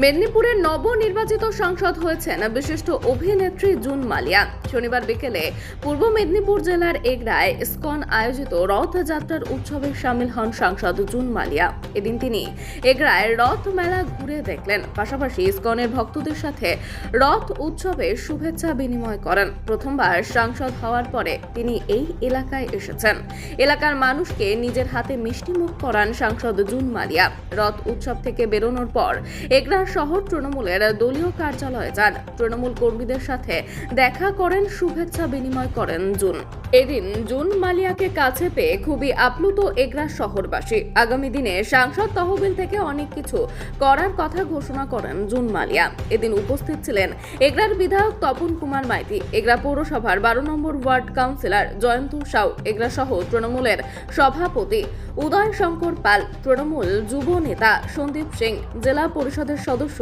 মেদিনীপুরের নবনির্বাচিত সাংসদ হয়েছেন বিশিষ্ট অভিনেত্রী জুন মালিয়া। শনিবার বিকেলে পূর্ব মেদিনীপুর জেলার এগরায় ইসকন আয়োজিত রথযাত্রার উৎসবে সামিল হন সাংসদ জুন মালিয়া। এদিন তিনি এগরায় রথ মেলা ঘুরে দেখলেন। পাশাপাশি ইসকনের ভক্তদের সাথে রথ উৎসবে শুভেচ্ছা বিনিময় করেন। প্রথমবার সাংসদ হওয়ার পরে তিনি এই এলাকায় এসেছেন। এলাকার মানুষকে নিজের হাতে মিষ্টিমুখ করান সাংসদ জুন মালিয়া। রথ উৎসব থেকে বেরোনোর পর এগরা শহর তৃণমূলের দলীয় কার্যালয়ে যান। তৃণমূল কর্মীদের সাথে দেখা করেন শুভেচ্ছা বিনিময় করেন জুন। এদিন জুন মালিয়াকে কাছে পেয়ে খুবই আপ্লুত এগরা শহরবাসী। আগামী দিনে সাংসদ তহবিল থেকে অনেক কিছু করার কথা ঘোষণা করেন জুন মালিয়া। এদিন উপস্থিত ছিলেন এগরার বিধায়ক তপন কুমার মাইতি, এগরা পৌরসভার বারো নম্বর ওয়ার্ড কাউন্সিলর জয়ন্ত সাউ, এগরা সহ তৃণমূলের সভাপতি উদয় শঙ্কর পাল, তৃণমূল যুব নেতা সন্দীপ সিং, জেলা পরিষদের সদস্য